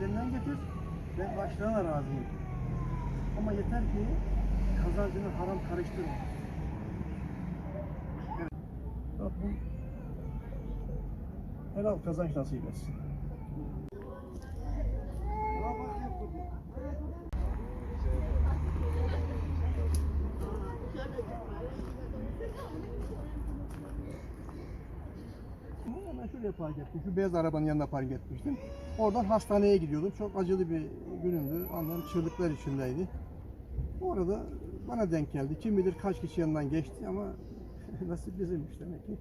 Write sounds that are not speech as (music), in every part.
Elinden getir ve başlarına razıyım. Ama yeter ki kazancını haram karıştırma. Evet. Rabbim helal kazanç nasip etsin. Hemen şuraya park ettim. Şu beyaz arabanın yanına park etmiştim. Oradan hastaneye gidiyordum. Çok acılı bir günümdü. Annem çığlıklar içindeydi. Bu arada bana denk geldi. Kim bilir kaç kişi yanından geçti ama (laughs) nasip bizimmiş demek ki.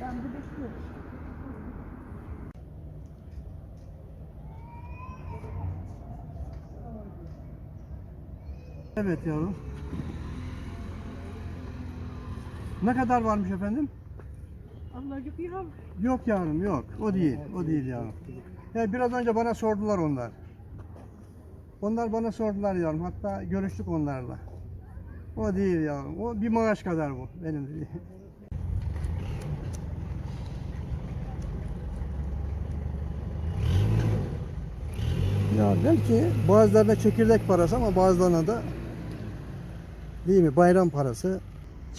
Ben de bekliyorum. Evet yavrum. Ne kadar varmış efendim? Allah yapıyor. Yok yavrum yok. O değil. O değil yavrum. Ya biraz önce bana sordular onlar. Onlar bana sordular yavrum. Hatta görüştük onlarla. O değil yavrum. O bir maaş kadar bu. Benim değil. Ya belki bazılarına çekirdek parası ama bazılarına da değil mi bayram parası.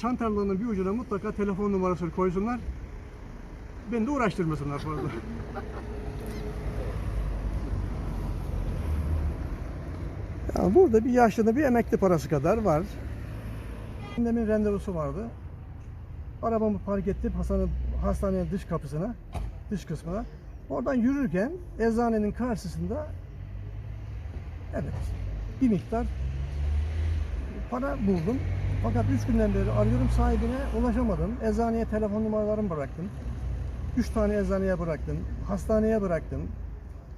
Çantalarının bir ucuna mutlaka telefon numarasını koysunlar. Beni de uğraştırmasınlar fazla. (laughs) ya burada bir yaşlıda bir emekli parası kadar var. Annemin randevusu vardı. Arabamı park ettim hastane, hastanenin dış kapısına, dış kısmına. Oradan yürürken eczanenin karşısında evet bir miktar para buldum. Fakat üç günden beri arıyorum sahibine ulaşamadım. Eczaneye telefon numaralarımı bıraktım. Üç tane eczaneye bıraktım. Hastaneye bıraktım.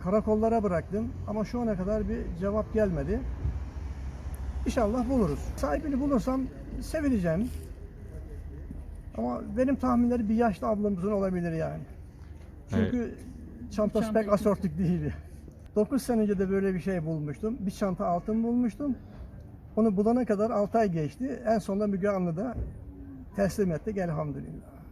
Karakollara bıraktım. Ama şu ana kadar bir cevap gelmedi. İnşallah buluruz. Sahibini bulursam sevineceğim. Ama benim tahminleri bir yaşlı ablamızın olabilir yani. Çünkü çantası pek asortik değil. 9 sene önce de böyle bir şey bulmuştum. Bir çanta altın bulmuştum. Onu bulana kadar 6 ay geçti. En sonunda Müge Anlı da teslim ettik elhamdülillah.